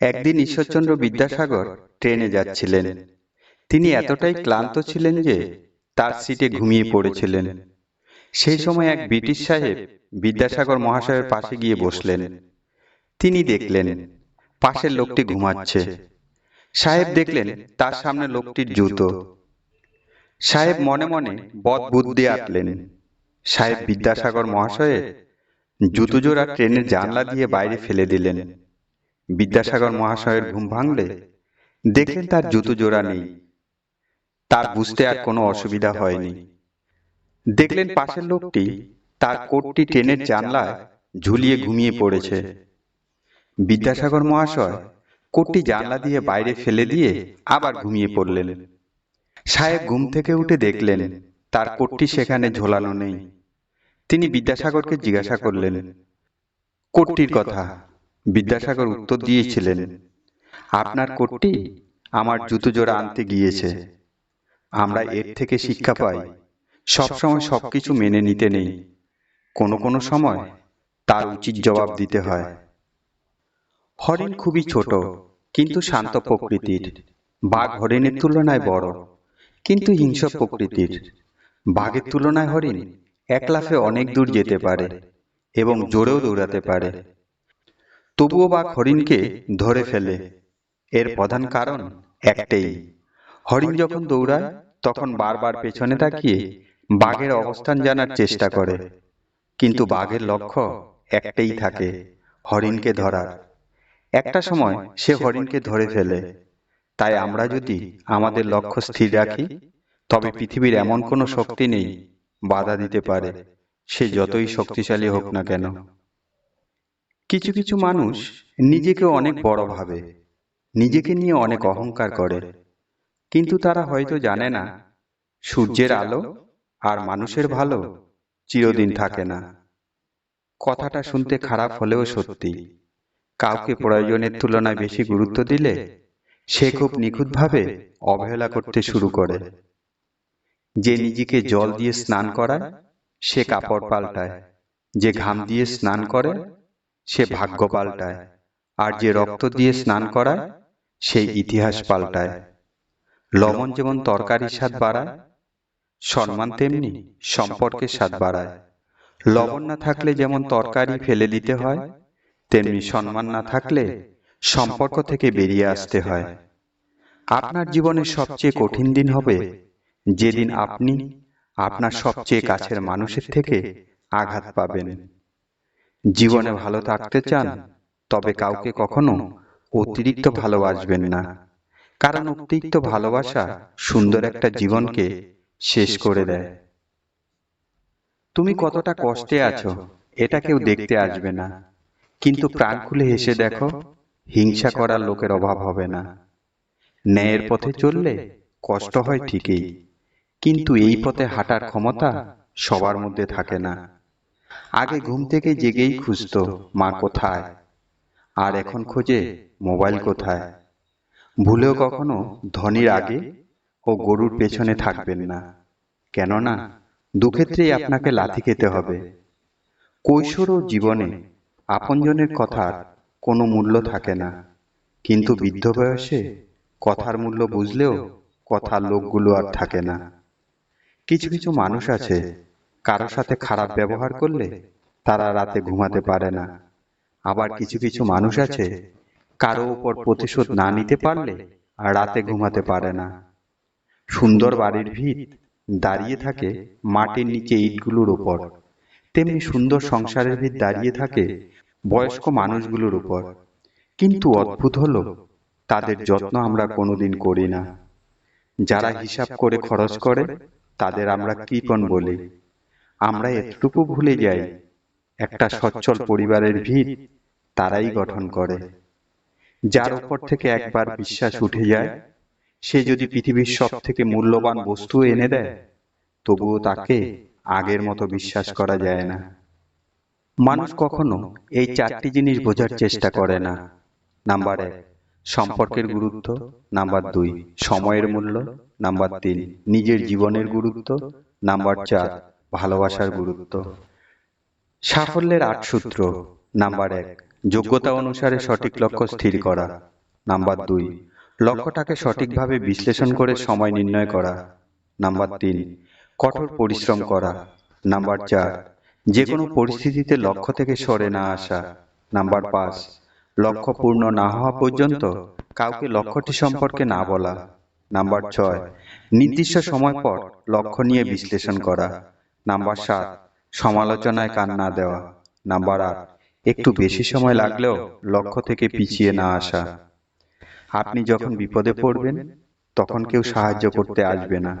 একদিন ঈশ্বরচন্দ্র বিদ্যাসাগর ট্রেনে যাচ্ছিলেন। তিনি এতটাই ক্লান্ত ছিলেন যে তার সিটে ঘুমিয়ে পড়েছিলেন। সেই সময় এক ব্রিটিশ সাহেব বিদ্যাসাগর মহাশয়ের পাশে গিয়ে বসলেন। তিনি দেখলেন পাশের লোকটি ঘুমাচ্ছে। সাহেব দেখলেন তার সামনে লোকটির জুতো। সাহেব মনে মনে বদ বুদ্ধি আটলেন সাহেব বিদ্যাসাগর মহাশয়ে জুতো জোড়া ট্রেনের জানলা দিয়ে বাইরে ফেলে দিলেন। বিদ্যাসাগর মহাশয়ের ঘুম ভাঙলে দেখলেন তার জুতো জোড়া নেই। তার বুঝতে আর কোনো অসুবিধা হয়নি। দেখলেন পাশের লোকটি তার কোটটি ট্রেনের জানলায় ঝুলিয়ে ঘুমিয়ে পড়েছে। বিদ্যাসাগর মহাশয় কোটটি জানলা দিয়ে বাইরে ফেলে দিয়ে আবার ঘুমিয়ে পড়লেন। সাহেব ঘুম থেকে উঠে দেখলেন তার কোটটি সেখানে ঝোলানো নেই। তিনি বিদ্যাসাগরকে জিজ্ঞাসা করলেন, কোটটির কথা? বিদ্যাসাগর উত্তর দিয়েছিলেন, আপনার কোটটি আমার জুতো জোড়া আনতে গিয়েছে। আমরা এর থেকে শিক্ষা পাই, সবসময় সবকিছু মেনে নিতে নেই। কোনো কোনো সময় তার উচিত জবাব দিতে হয়। হরিণ খুবই ছোট, কিন্তু শান্ত প্রকৃতির। বাঘ হরিণের তুলনায় বড়, কিন্তু হিংস্র প্রকৃতির। বাঘের তুলনায় হরিণ এক লাফে অনেক দূর যেতে পারে এবং জোরেও দৌড়াতে পারে। তবুও বাঘ হরিণকে ধরে ফেলে। এর প্রধান কারণ একটাই, হরিণ যখন দৌড়ায়, তখন বারবার পেছনে তাকিয়ে বাঘের অবস্থান জানার চেষ্টা করে। কিন্তু বাঘের লক্ষ্য একটাই থাকে, হরিণকে ধরার। একটা সময় সে হরিণকে ধরে ফেলে। তাই আমরা যদি আমাদের লক্ষ্য স্থির রাখি, তবে পৃথিবীর এমন কোনো শক্তি নেই বাধা দিতে পারে, সে যতই শক্তিশালী হোক না কেন। কিছু কিছু মানুষ নিজেকে অনেক বড় ভাবে, নিজেকে নিয়ে অনেক অহংকার করে। কিন্তু তারা হয়তো জানে না, সূর্যের আলো আর মানুষের ভালো চিরদিন থাকে না। কথাটা শুনতে খারাপ হলেও সত্যি, কাউকে প্রয়োজনের তুলনায় বেশি গুরুত্ব দিলে সে খুব নিখুঁতভাবে অবহেলা করতে শুরু করে। যে নিজেকে জল দিয়ে স্নান করায়, সে কাপড় পাল্টায়, যে ঘাম দিয়ে স্নান করে সে ভাগ্য পাল্টায়। আর যে রক্ত দিয়ে স্নান করায় সেই ইতিহাস পাল্টায়। লবণ যেমন তরকারির স্বাদ বাড়ায় সম্মান তেমনি সম্পর্কের স্বাদ বাড়ায়। লবণ না থাকলে যেমন তরকারি ফেলে দিতে হয় তেমনি সম্মান না থাকলে সম্পর্ক থেকে বেরিয়ে আসতে হয়। আপনার জীবনের সবচেয়ে কঠিন দিন হবে? যেদিন আপনি আপনার সবচেয়ে কাছের মানুষের থেকে আঘাত পাবেন। জীবনে ভালো থাকতে চান তবে কাউকে কখনো অতিরিক্ত ভালোবাসবেন না। কারণ অতিরিক্ত ভালোবাসা সুন্দর একটা জীবনকে শেষ করে দেয়। তুমি কতটা কষ্টে আছো এটা কেউ দেখতে আসবে না। কিন্তু প্রাণ খুলে হেসে দেখো হিংসা করার লোকের অভাব হবে না। ন্যায়ের পথে চললে কষ্ট হয় ঠিকই। কিন্তু এই পথে হাঁটার ক্ষমতা সবার মধ্যে থাকে না। আগে ঘুম থেকে জেগেই খুঁজতো মা কোথায়? আর এখন খোঁজে মোবাইল কোথায়? ভুলেও কখনো ধনির আগে ও গরুর পেছনে থাকবেন না। কেননা দুক্ষেত্রেই আপনাকে লাথি খেতে হবে। কৈশোর ও জীবনে আপনজনের কথার কোনো মূল্য থাকে না। কিন্তু বৃদ্ধ বয়সে কথার মূল্য বুঝলেও কথার লোকগুলো আর থাকে না। কিছু কিছু মানুষ আছে কারও সাথে খারাপ ব্যবহার করলে তারা রাতে ঘুমাতে পারে না। আবার কিছু কিছু মানুষ আছে, কারও উপর প্রতিশোধ না নিতে পারলে রাতে ঘুমাতে পারে না। সুন্দর বাড়ির ভিত দাঁড়িয়ে থাকে মাটির নিচে ইটগুলোর উপর। তেমনি সুন্দর সংসারের ভিত দাঁড়িয়ে থাকে বয়স্ক মানুষগুলোর উপর। কিন্তু অদ্ভুত হলো, তাদের যত্ন আমরা কোনোদিন করি না। যারা হিসাব করে খরচ করে, তাদের আমরা কৃপণ বলি। আমরা এতটুকু ভুলে যাই একটা সচ্ছল পরিবারের ভিত তারাই গঠন করে। যার উপর থেকে একবার বিশ্বাস উঠে যায় সে যদি পৃথিবীর সব থেকে মূল্যবান বস্তু এনে দেয় তবুও তাকে আগের মতো বিশ্বাস করা যায় না। মানুষ কখনো এই চারটি জিনিস বোঝার চেষ্টা করে না। নাম্বার এক সম্পর্কের গুরুত্ব। নাম্বার দুই সময়ের মূল্য। নাম্বার তিন নিজের জীবনের গুরুত্ব। নাম্বার চার ভালোবাসার গুরুত্ব। সাফল্যের আট সূত্র। নাম্বার এক যোগ্যতা অনুসারে সঠিক লক্ষ্য স্থির করা। নাম্বার দুই লক্ষ্যটাকে সঠিকভাবে বিশ্লেষণ করে সময় নির্ণয় করা। নাম্বার তিন কঠোর পরিশ্রম করা। নাম্বার চার যে কোনো পরিস্থিতিতে লক্ষ্য থেকে সরে না আসা। নাম্বার পাঁচ লক্ষ্য পূর্ণ না হওয়া পর্যন্ত কাউকে লক্ষ্যটি সম্পর্কে না বলা। নাম্বার ছয় নির্দিষ্ট সময় পর লক্ষ্য নিয়ে বিশ্লেষণ করা। নাম্বার সাত সমালোচনায় কান না দেওয়া। নাম্বার আট একটু বেশি সময় লাগলেও লক্ষ্য থেকে পিছিয়ে না আসা। আপনি যখন বিপদে পড়বেন তখন কেউ সাহায্য করতে আসবে না।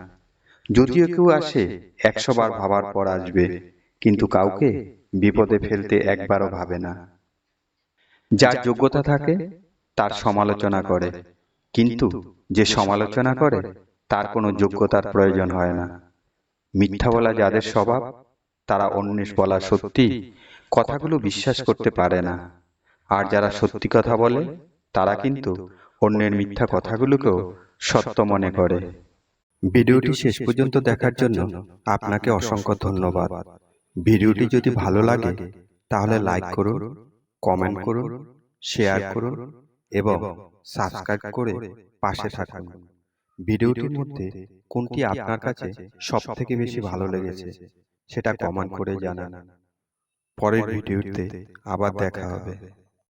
যদিও কেউ আসে একশো বার ভাবার পর আসবে কিন্তু কাউকে বিপদে ফেলতে একবারও ভাবে না। যার যোগ্যতা থাকে তার সমালোচনা করে। কিন্তু যে সমালোচনা করে তার কোনো যোগ্যতার প্রয়োজন হয় না। মিথ্যা বলা যাদের স্বভাব, তারা অন্যের বলা সত্যি, কথাগুলো বিশ্বাস করতে পারে না। আর যারা সত্যি কথা বলে, তারা কিন্তু অন্যের মিথ্যা কথাগুলোকেও সত্য মনে করে। ভিডিওটি শেষ পর্যন্ত দেখার জন্য আপনাকে অসংখ্য ধন্যবাদ। ভিডিওটি যদি ভালো লাগে, তাহলে লাইক করুন, কমেন্ট করুন, শেয়ার করুন এবং সাবস্ক্রাইব করে পাশে থাকুন। ভিডিওটির মধ্যে কোনটি আপনার কাছে সব থেকে বেশি ভালো লেগেছে সেটা কমেন্ট করে জানান। পরের ভিডিওতে আবার দেখা হবে।